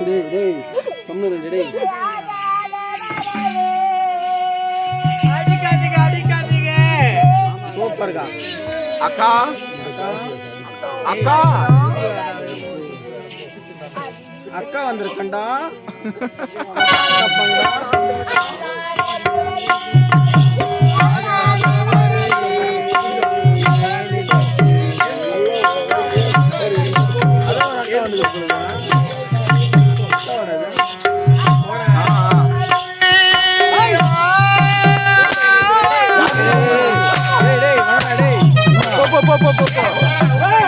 டேய் டேய் கம்முனு டேய் சூப்பர்க்கா அக்கா. அக்கா. அக்கா வந்திருக்கண்டா. போ போ போ போ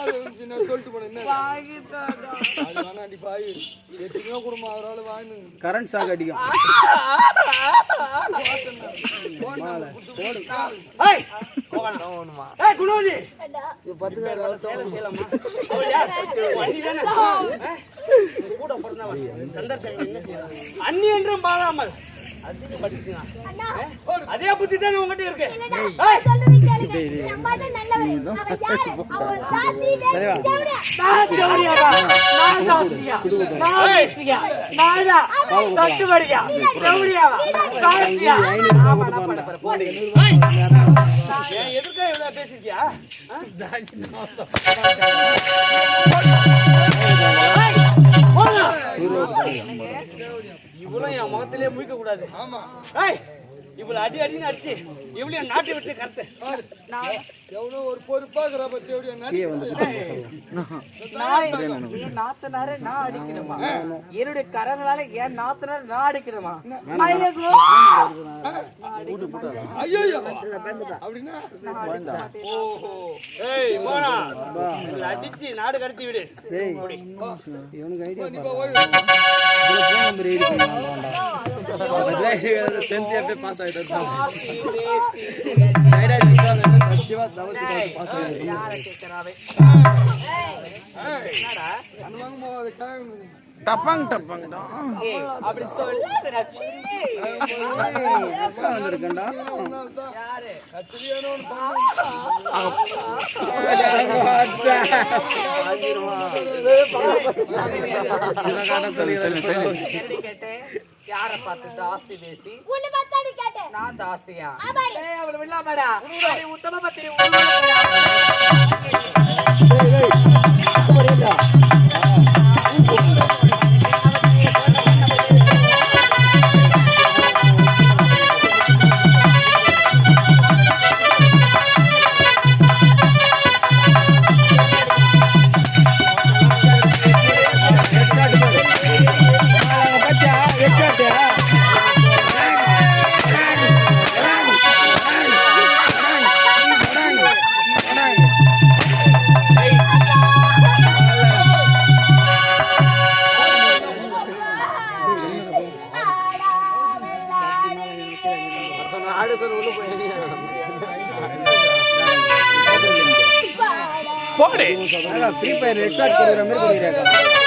okay okay okay okay no no double nine current shock அடிக்கும் மாலை, போடு. அண்ணி என்றும் பாராமல் அதே புத்தி தானே உங்ககிட்ட இருக்கு? நான் ஜவுளியாவா? இவ்வளவு என் முகத்திலே முழிக்க கூடாது. ஏய், இவ்வளவு அடி அடின்னு அடிச்சு இவ்வளவு என் நாட்டை விட்டு கருத்து. எவ்வளோ ஒரு பொறுப்பாகிற பத்தி நாத்தனாரை நான் அடிக்கணுமா? என்னுடைய கரங்களால என் நாத்தனாரை நான் அடிக்கணுமா? அடிச்சு நாடு கடத்தி விடு. இவனுக்கு ஐடியா பாஸ் ஆயிட்டாரு டப்பாங் டப்பாங் அப்படி சொல்லாதடா, சின்னி. வந்திருக்கேன்டா யாரு? யாரை பார்த்து தாசி பேசி உன்னை பார்த்தாடி கேட்டேன் நான் தாசியா ஆமாடி. ஏய், அவளை விடலாமாடா? அடி, உத்தம பத்திரி, உத்தம போடு ஃப்ரீ ஃபயர் ரெட் ஷாட் கொடுக்குற மாதிரி கொடுக்குறாங்க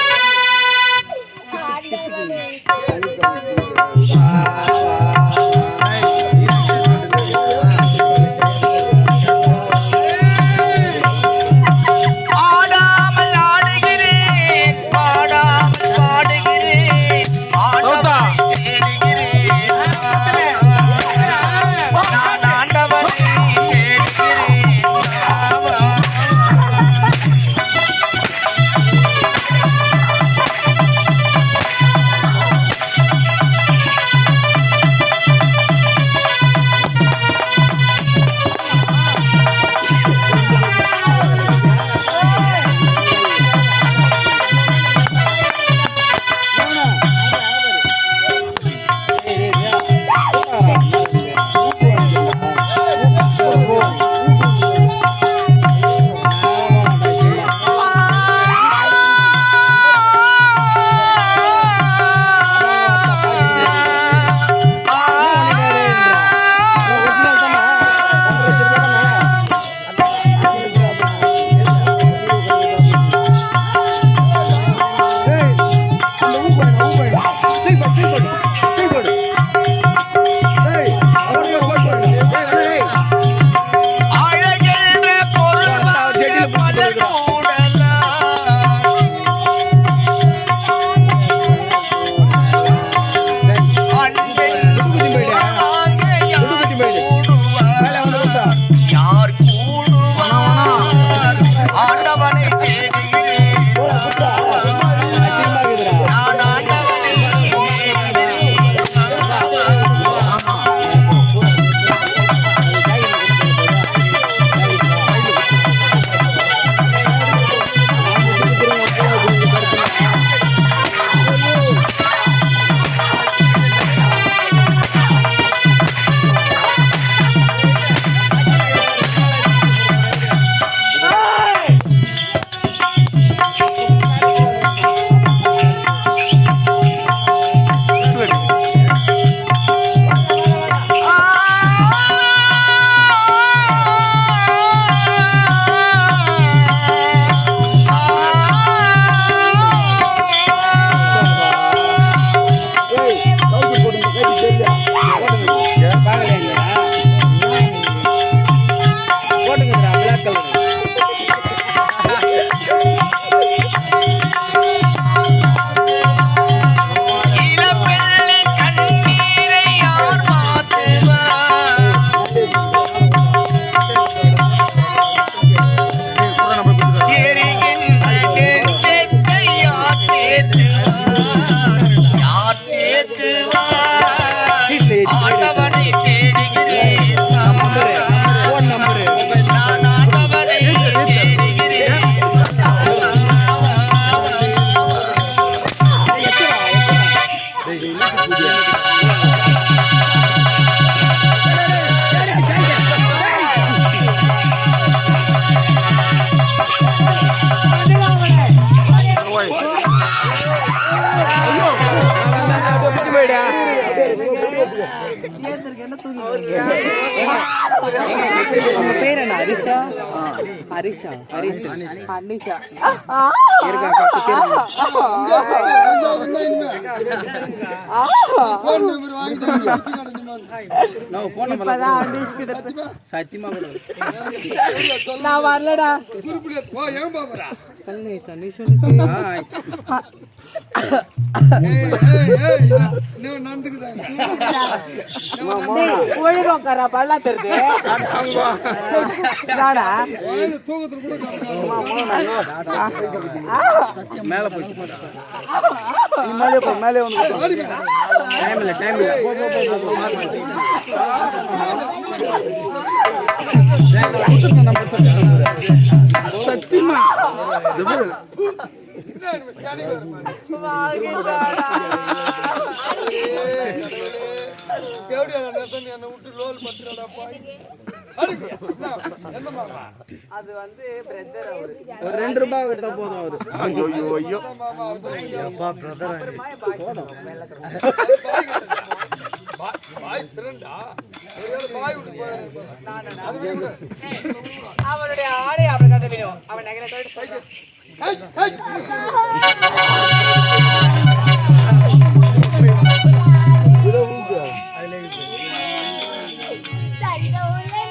உங்க பேர் என்ன? ஹரிஷா ஹரிஷா ஹரிஷ் சத்தியமா? நான் வரலடா. குறிப்பிட போ ஏன் பாப்பறா கல்லேஷா நீ சொல்லு. ஆ ஆயிடுச்சு. ஏய் ஏய் ஏய் இன்னும் நடந்துக்குதாங்க ஒழுங்கா உட்காரா பல்லா தெரியுது நாடா மேல போய் மேலே போ மேலே வந்து டைம் இல்ல டைம் இல்ல. போ போ போ போ மாறு, மாறு. என்ன விட்டு லோல் பண்றடா என்ன மாமா அது வந்து பிரதர் அவரு. ஒரு ரெண்டு ரூபாய் கிட்ட போதும் அவரு ஐயோ ஐயோ ஐயோ மாமா பாய் ஃப்ரெண்டா அவனுடைய ஆடை அவன் கட்ட வேணும் அவன் நகரை